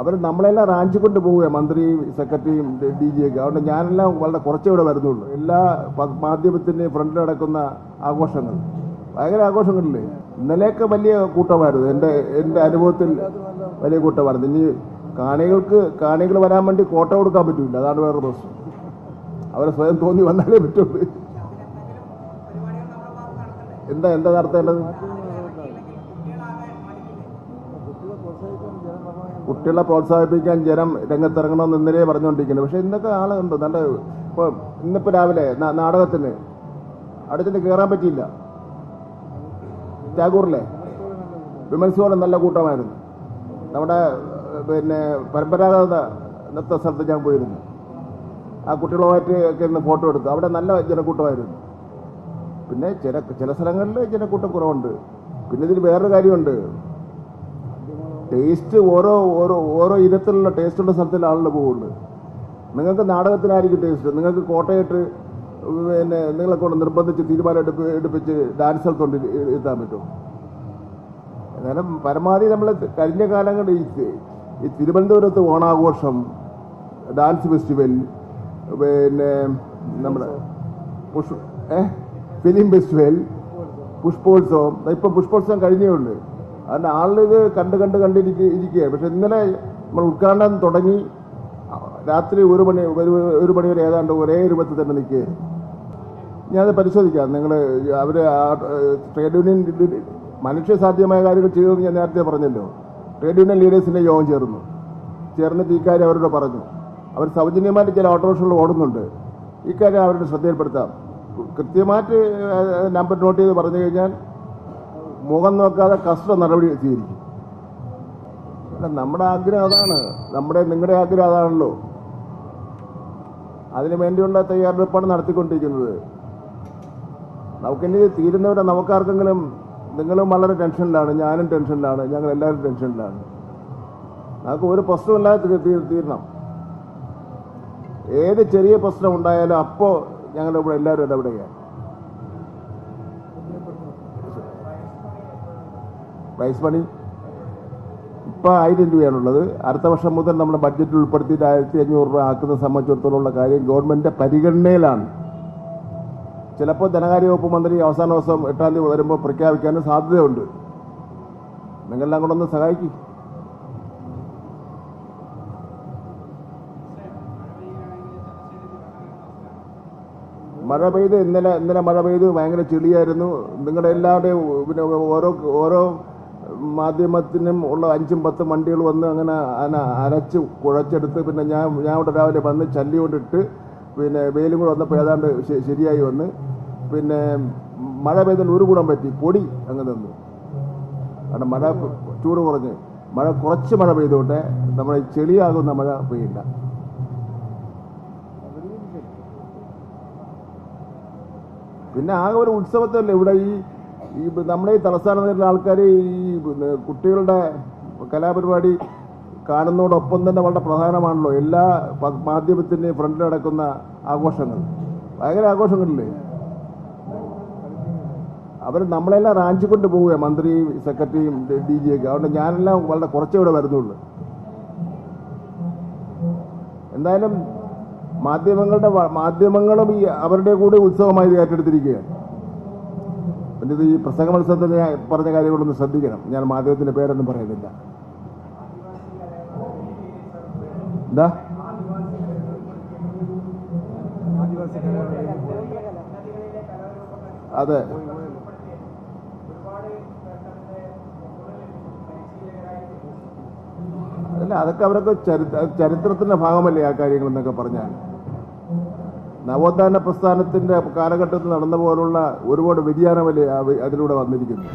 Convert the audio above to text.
അവർ നമ്മളെല്ലാം റാഞ്ചിക്കൊണ്ട് പോവുകയാണ് മന്ത്രിയും സെക്രട്ടറിയും ഡി ജി ഒക്കെ. അതുകൊണ്ട് ഞാനെല്ലാം വളരെ കുറച്ചേ ഇവിടെ വരുന്നുള്ളൂ. എല്ലാ മാധ്യമത്തിന്റെ ഫ്രണ്ടിൽ നടക്കുന്ന ആഘോഷങ്ങൾ. ഭയങ്കര ആഘോഷങ്ങളില്ലേ? ഇന്നലെയൊക്കെ വലിയ കൂട്ടമായിരുന്നു. എന്റെ എന്റെ അനുഭവത്തിൽ വലിയ കൂട്ടമായിരുന്നു. ഇനി കാണികൾക്ക് കാണികൾ വരാൻ വേണ്ടി കോട്ട കൊടുക്കാൻ പറ്റില്ല അതാണ് വേറെ പ്രശ്നം. അവരെ സ്വയം തോന്നി വന്നാലേ പറ്റുള്ളൂ. എന്താ എന്താ നടത്തേണ്ടത്? കുട്ടികളെ പ്രോത്സാഹിപ്പിക്കാൻ ജനം രംഗത്തിറങ്ങണമെന്ന് ഇന്നലെ പറഞ്ഞുകൊണ്ടിരിക്കുന്നത് പക്ഷേ ഇന്നൊക്കെ ആളുണ്ട് നല്ല ഇപ്പോൾ ഇന്നിപ്പോൾ രാവിലെ നാടകത്തിന് അടുത്തിന് കയറാൻ പറ്റിയില്ല. ടാഗൂറിലെ വിമൻസ് ഹോളിൽ നല്ല കൂട്ടമായിരുന്നു. നമ്മുടെ പിന്നെ പരമ്പരാഗത നൃത്ത സ്ഥലത്ത് ഞാൻ പോയിരുന്നു. ആ കുട്ടികളുമായിട്ട് ഒക്കെ ഇന്ന് ഫോട്ടോ എടുത്തു. അവിടെ നല്ല ജനക്കൂട്ടമായിരുന്നു. പിന്നെ ചില ചില സ്ഥലങ്ങളിൽ ജനക്കൂട്ടം കുറവുണ്ട്. പിന്നെ ഇതിൽ വേറൊരു കാര്യമുണ്ട്. ടേസ്റ്റ് ഓരോ ഓരോ ഓരോ ഇനത്തിലുള്ള ടേസ്റ്റുള്ള സ്ഥലത്തിൽ ആളുകൾ പോകുള്ളൂ നിങ്ങൾക്ക് നാടകത്തിനായിരിക്കും ടേസ്റ്റ് നിങ്ങൾക്ക് കോട്ടയത്ത് പിന്നെ നിങ്ങളെ കൊണ്ട് നിർബന്ധിച്ച് തീരുമാനം എടുപ്പ് എടുപ്പിച്ച് ഡാൻസ് കൊണ്ട് എത്താൻ പറ്റും. എന്നാലും പരമാവധി നമ്മൾ കഴിഞ്ഞ കാലങ്ങളിൽ ഈ തിരുവനന്തപുരത്ത് ഓണാഘോഷം ഡാൻസ് ഫെസ്റ്റിവൽ പിന്നെ നമ്മുടെ പുഷ് ഏഹ് ഫിലിം ഫെസ്റ്റിവൽ പുഷ്പോത്സവം. ഇപ്പം പുഷ്പോത്സവം കഴിഞ്ഞേ ഉള്ളൂ. അതുകൊണ്ട് ആളിത് കണ്ട് കണ്ട് കണ്ടിരിക്കുക ഇരിക്കുകയാണ് പക്ഷെ ഇന്നലെ നമ്മൾ ഉദ്ഘാടനം തുടങ്ങി രാത്രി ഒരു മണി ഒരു മണി വരെ ഏതാണ്ട് ഒരേ രൂപത്തിൽ തന്നെ നിൽക്കുകയായിരുന്നു ഞാനത് പരിശോധിക്കാം. നിങ്ങൾ അവർ ട്രേഡ് യൂണിയൻ മനുഷ്യ സാധ്യമായ കാര്യങ്ങൾ ചെയ്തതെന്ന് ഞാൻ നേരത്തെ പറഞ്ഞല്ലോ. ട്രേഡ് യൂണിയൻ ലീഡേഴ്സിന്റെ യോഗം ചേർന്നു. ചേർന്നിട്ട് ഇക്കാര്യം അവരോട് പറഞ്ഞു. അവർ സൗജന്യമായിട്ട് ചില ഓട്ടോറിക്ഷകൾ ഓടുന്നുണ്ട്. ഇക്കാര്യം അവരുടെ ശ്രദ്ധയിൽപ്പെടുത്താം. കൃത്യമായിട്ട് നമ്പർ നോട്ട് ചെയ്ത് പറഞ്ഞു കഴിഞ്ഞാൽ മുഖം നോക്കാതെ കസ്റ്റ നടപടി സ്വീകരിക്കും. നമ്മുടെ ആഗ്രഹം അതാണ്. നമ്മുടെ നിങ്ങളുടെ ആഗ്രഹം അതാണല്ലോ. അതിനു വേണ്ടിയുള്ള തയ്യാറെടുപ്പാണ് നടത്തിക്കൊണ്ടിരിക്കുന്നത്. നമുക്കിനി തീരുന്നവരെ നമുക്കാർക്കെങ്കിലും നിങ്ങളും വളരെ ടെൻഷനിലാണ് ഞാനും ടെൻഷനിലാണ് ഞങ്ങൾ എല്ലാവരും ടെൻഷനിലാണ്. നമുക്ക് ഒരു പ്രശ്നമില്ലാതെ തീരണം. ഏത് ചെറിയ പ്രശ്നം ഉണ്ടായാലും അപ്പോൾ ഞങ്ങളിവിടെ എല്ലാവരും ഇടപെടുകയാണ്. Prize money. ഇപ്പോൾ ആയിരം രൂപയാണുള്ളത്. അടുത്ത വർഷം മുതൽ നമ്മുടെ ബഡ്ജറ്റിൽ ഉൾപ്പെടുത്തിയിട്ട് ആയിരത്തി അഞ്ഞൂറ് രൂപ ആക്കുന്ന സംബന്ധിച്ചിടത്തോളമുള്ള കാര്യം ഗവൺമെന്റ് പരിഗണനയിലാണ്. ചിലപ്പോൾ ധനകാര്യ വകുപ്പ് മന്ത്രി അവസാന ദിവസം എട്ടാം തീയതി വരുമ്പോൾ പ്രഖ്യാപിക്കാനും സാധ്യതയുണ്ട്. നിങ്ങളെല്ലാം കൂടെ ഒന്ന് സഹായിക്കും. മഴ പെയ്ത് ഇന്നലെ ഇന്നലെ മഴ പെയ്ത് ഭയങ്കര ചെളിയായിരുന്നു. നിങ്ങളുടെ എല്ലാവരുടെയും പിന്നെ ഓരോ ഓരോ മാധ്യമത്തിനും ഉള്ള അഞ്ചും പത്തും വണ്ടികൾ വന്ന് അങ്ങനെ അരച്ച് കുഴച്ചെടുത്ത് പിന്നെ ഞാൻ ഞാൻ ഇവിടെ രാവിലെ വന്ന് ചല്ലിയോണ്ടിട്ട് പിന്നെ വെയിലും കൂടെ വന്നപ്പോൾ ഏതാണ്ട് ശരിയായി വന്ന് പിന്നെ മഴ പെയ്തതിൽ ഒരു ഗുണം പറ്റി പൊടി അങ്ങ് നിന്നു. കാരണം മഴ ചൂട് കുറഞ്ഞ്. മഴ കുറച്ച് മഴ പെയ്തുകൊണ്ട് നമ്മുടെ ചെളിയാകുന്ന മഴ പെയ്യില്ല. പിന്നെ ആകെ ഒരു ഉത്സവത്തല്ലേ ഇവിടെ ഈ ഈ നമ്മുടെ ഈ തലസ്ഥാനത്തുള്ള ആൾക്കാർ ഈ കുട്ടികളുടെ കലാപരിപാടി കാണുന്നതോടൊപ്പം തന്നെ വളരെ പ്രധാനമാണല്ലോ എല്ലാ മാധ്യമത്തിന്റെയും ഫ്രണ്ടിൽ നടക്കുന്ന ആഘോഷങ്ങൾ. ഭയങ്കര ആഘോഷങ്ങളില്ലേ? അവർ നമ്മളെല്ലാം റാഞ്ചിക്കൊണ്ട് പോവുകയാണ് മന്ത്രിയും സെക്രട്ടറിയും ഡി ജി ഒക്കെ. അതുകൊണ്ട് ഞാനെല്ലാം വളരെ കുറച്ചേ ഇവിടെ വരുന്നുള്ളൂ. എന്തായാലും മാധ്യമങ്ങളുടെ മാധ്യമങ്ങളും ഈ അവരുടെ കൂടെ ഉത്സവമായി ഏറ്റെടുത്തിരിക്കുകയാണ്. ഇത് ഈ പ്രസംഗ മത്സരത്തിൽ ഞാൻ പറഞ്ഞ കാര്യങ്ങളൊന്ന് ശ്രദ്ധിക്കണം. ഞാൻ മാധ്യമത്തിന്റെ പേരൊന്നും പറയുന്നില്ല. എന്താ? അതെ. അല്ല അതൊക്കെ അവരൊക്കെ ചരിത്ര ചരിത്രത്തിന്റെ ഭാഗമല്ലേ ആ കാര്യങ്ങൾ എന്നൊക്കെ പറഞ്ഞാൽ? നവോത്ഥാന പ്രസ്ഥാനത്തിന്റെ കാലഘട്ടത്തിൽ നടന്ന പോലുള്ള ഒരുപാട് വ്യതിയാനമല്ലേ ആ വി- അതിലൂടെ വന്നിരിക്കുന്നത്